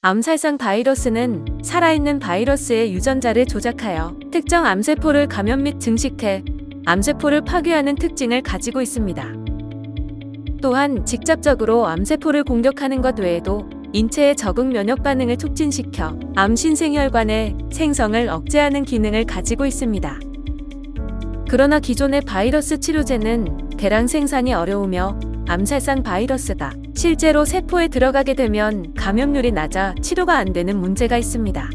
암살상 바이러스는 살아있는 바이러스의 유전자를 조작하여 특정 암세포를 감염 및 증식해 암세포를 파괴하는 특징을 가지고 있습니다. 또한 직접적으로 암세포를 공격하는 것 외에도 인체의 적응 면역 반응을 촉진시켜 암 신생혈관의 생성을 억제하는 기능을 가지고 있습니다. 그러나 기존의 바이러스 치료제는 대량 생산이 어려우며 암살상 바이러스가 실제로 세포에 들어가게 되면 감염률이 낮아 치료가 안 되는 문제가 있습니다.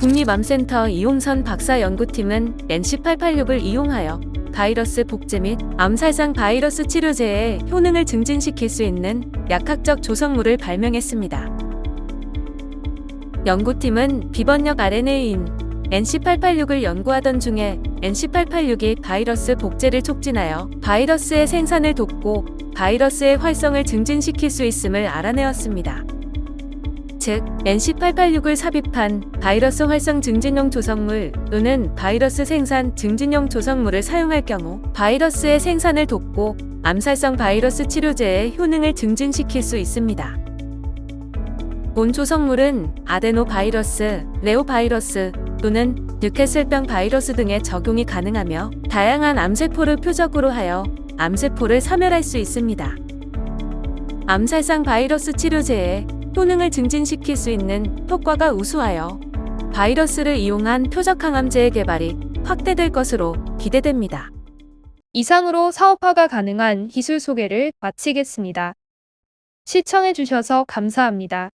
국립암센터 이용선 박사 연구팀은 NC886을 이용하여 바이러스 복제 및 암살상 바이러스 치료제의 효능을 증진시킬 수 있는 약학적 조성물을 발명했습니다. 연구팀은 비번역 RNA인 NC886을 연구하던 중에 NC886이 바이러스 복제를 촉진하여 바이러스의 생산을 돕고 바이러스의 활성을 증진시킬 수 있음을 알아내었습니다. 즉, NC886을 삽입한 바이러스 활성 증진용 조성물 또는 바이러스 생산 증진용 조성물을 사용할 경우 바이러스의 생산을 돕고 암살성 바이러스 치료제의 효능을 증진시킬 수 있습니다. 본 조성물은 아데노바이러스, 레오바이러스 또는 뉴캐슬병 바이러스 등에 적용이 가능하며 다양한 암세포를 표적으로 하여 암세포를 사멸할 수 있습니다. 암살상 바이러스 치료제의 효능을 증진시킬 수 있는 효과가 우수하여 바이러스를 이용한 표적 항암제의 개발이 확대될 것으로 기대됩니다. 이상으로 사업화가 가능한 기술 소개를 마치겠습니다. 시청해주셔서 감사합니다.